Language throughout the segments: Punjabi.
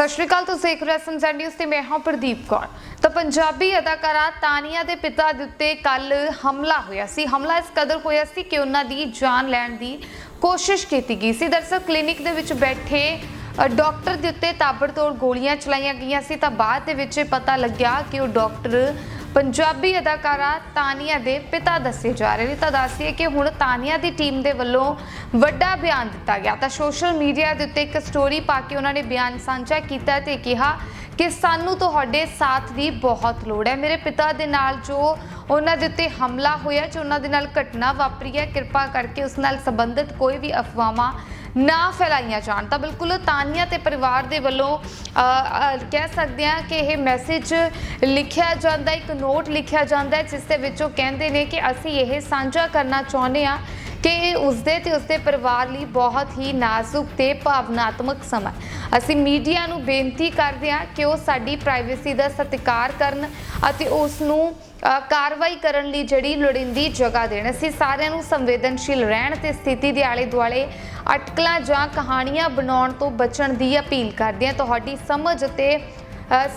ਸਤਿ ਸ਼੍ਰੀ ਅਕਾਲ ਤੁਸੀਂ ਦੇਖ ਰਹੇ ਹੋ ਐਸਐਮਜ਼ੈਡ ਨਿਊਜ਼ ਤੇ ਮੈਂ ਹਾਂ ਪ੍ਰਦੀਪ ਕੌਰ। ਤਾਂ ਪੰਜਾਬੀ ਅਦਾਕਾਰਾ ਤਾਨੀਆ ਦੇ ਪਿਤਾ ਦੇ ਉੱਤੇ ਕੱਲ ਹਮਲਾ ਹੋਇਆ ਸੀ। ਹਮਲਾ ਇਸ ਕਦਰ ਹੋਇਆ ਸੀ ਕਿ ਉਹਨਾਂ ਦੀ ਜਾਨ ਲੈਣ ਦੀ ਕੋਸ਼ਿਸ਼ ਕੀਤੀ ਗਈ ਸੀ। ਦਰਅਸਲ ਕਲੀਨਿਕ ਦੇ ਵਿੱਚ ਬੈਠੇ ਅ, ਡਾਕਟਰ ਦੇ ਉੱਤੇ ਤਾਬੜਤੋੜ ਗੋਲੀਆਂ ਚਲਾਈਆਂ ਗਈਆਂ ਸੀ। ਤਾਂ ਬਾਅਦ ਦੇ ਵਿੱਚ ਇਹ ਪਤਾ ਲੱਗਿਆ ਕਿ ਉਹ ਡਾਕਟਰ ਪੰਜਾਬੀ ਅਦਾਕਾਰਾ ਤਾਨੀਆ ਦੇ ਪਿਤਾ ਦੱਸੇ ਜਾ ਰਹੇ ਨੇ। ਤਾਂ ਦੱਸੀਏ ਕਿ ਹੁਣ ਤਾਨੀਆ ਦੀ ਟੀਮ ਦੇ ਵੱਲੋਂ ਵੱਡਾ ਬਿਆਨ ਦਿੱਤਾ ਗਿਆ। ਤਾਂ ਸੋਸ਼ਲ ਮੀਡੀਆ ਦੇ ਉੱਤੇ ਇੱਕ ਸਟੋਰੀ ਪਾ ਕੇ ਉਹਨਾਂ ਨੇ ਬਿਆਨ ਸਾਂਝਾ ਕੀਤਾ ਤੇ ਕਿਹਾ ਕਿ ਸਾਨੂੰ ਤੁਹਾਡੇ ਸਾਥ ਦੀ ਬਹੁਤ ਲੋੜ ਹੈ। ਮੇਰੇ ਪਿਤਾ ਦੇ ਨਾਲ ਜੋ ਉਹਨਾਂ ਦੇ ਉੱਤੇ ਹਮਲਾ ਹੋਇਆ, ਜੋ ਉਹਨਾਂ ਦੇ ਨਾਲ ਘਟਨਾ ਵਾਪਰੀ ਹੈ, ਕਿਰਪਾ ਕਰਕੇ ਉਸ ਨਾਲ ਸੰਬੰਧਿਤ ਕੋਈ ਵੀ ਅਫਵਾਹਾਂ ਨਾ ਫੈਲਾਈਆਂ ਜਾਣ। ਤਾਂ ਬਿਲਕੁਲ ਤਾਨੀਆ ਤੇ ਪਰਿਵਾਰ ਦੇ ਵੱਲੋਂ ਕਹਿ ਸਕਦੇ ਹਾਂ ਕਿ ਇਹ ਮੈਸੇਜ ਲਿਖਿਆ ਜਾਂਦਾ, ਇੱਕ ਨੋਟ ਲਿਖਿਆ ਜਾਂਦਾ ਜਿਸ ਦੇ ਵਿੱਚ ਉਹ ਕਹਿੰਦੇ ਨੇ ਕਿ ਅਸੀਂ ਇਹ ਸਾਂਝਾ ਕਰਨਾ ਚਾਹੁੰਦੇ ਹਾਂ ਕਿ ਇਹ ਉਸਦੇ ਤੇ ਉਸਦੇ ਪਰਿਵਾਰ ਲਈ ਬਹੁਤ ਹੀ ਨਾਜ਼ੁਕ ਤੇ ਭਾਵਨਾਤਮਕ ਸਮਾਂ ਅਸੀਂ ਮੀਡੀਆ ਨੂੰ ਬੇਨਤੀ ਕਰਦੇ ਹਾਂ ਕਿ ਉਹ ਸਾਡੀ ਪ੍ਰਾਈਵੇਸੀ ਦਾ ਸਤਿਕਾਰ ਕਰਨ ਅਤੇ ਉਸ ਨੂੰ ਕਾਰਵਾਈ ਕਰਨ ਲਈ ਜਿਹੜੀ ਲੋੜੀਂਦੀ ਜਗ੍ਹਾ ਦੇਣ। ਅਸੀਂ ਸਾਰਿਆਂ ਨੂੰ ਸੰਵੇਦਨਸ਼ੀਲ ਰਹਿਣ ਤੇ ਸਥਿਤੀ ਦੇ ਆਲੇ ਦੁਆਲੇ ਅਟਕਲਾਂ ਜਾਂ ਕਹਾਣੀਆਂ ਬਣਾਉਣ ਤੋਂ ਬਚਣ ਦੀ ਅਪੀਲ ਕਰਦੇ ਹਾਂ। ਤੁਹਾਡੀ ਸਮਝ ਅਤੇ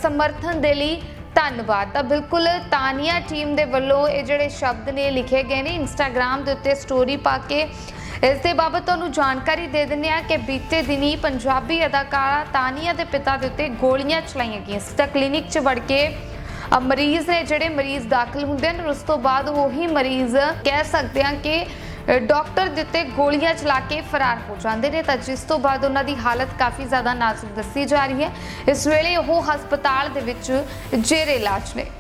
ਸਮਰਥਨ ਦੇ ਲਈ ਧੰਨਵਾਦ। ਤਾਂ ਬਿਲਕੁਲ ਤਾਨੀਆ ਟੀਮ ਦੇ ਵੱਲੋਂ ਇਹ ਜਿਹੜੇ ਸ਼ਬਦ ਨੇ ਲਿਖੇ ਗਏ ਨੇ ਇੰਸਟਾਗ੍ਰam ਦੇ ਉੱਤੇ ਸਟੋਰੀ ਪਾ ਕੇ। ਇਸ ਦੇ ਬਾਬਤ ਤੁਹਾਨੂੰ ਜਾਣਕਾਰੀ ਦੇ ਦਿੰਦੇ ਆ ਕਿ ਬੀਤੇ ਦਿਨੀ ਪੰਜਾਬੀ ਅਦਾਕਾਰਾ ਤਾਨੀਆ ਦੇ ਪਿਤਾ ਦੇ ਉੱਤੇ ਗੋਲੀਆਂ ਚਲਾਈਆਂ ਗਈਆਂ ਸੀ। ਤਾਂ ਕਲੀਨਿਕ 'ਚ ਵੜ ਕੇ ਮਰੀਜ਼ ਨੇ ਜਿਹੜੇ ਮਰੀਜ਼ ਦਾਖਲ ਹੁੰਦੇ ਨੇ ਉਸ ਤੋਂ ਬਾਅਦ ਉਹੀ ਮਰੀਜ਼ ਕਹਿ ਸਕਦੇ ਹਾਂ ਕਿ ਡਾਕਟਰ ਦੇ ਉੱਤੇ ਗੋਲੀਆਂ ਚਲਾ ਕੇ ਫਰਾਰ ਹੋ ਜਾਂਦੇ ਨੇ, ਤਾਂ ਜਿਸ ਤੋਂ ਬਾਅਦ ਉਹਨਾਂ ਦੀ ਹਾਲਤ ਕਾਫੀ ਜ਼ਿਆਦਾ ਨਾਜ਼ੁਕ ਦੱਸੀ ਜਾ ਰਹੀ ਹੈ। ਇਸ ਵੇਲੇ ਉਹ ਹਸਪਤਾਲ ਦੇ ਵਿੱਚ ਜੇਰੇ ਇਲਾਜ ਨੇ।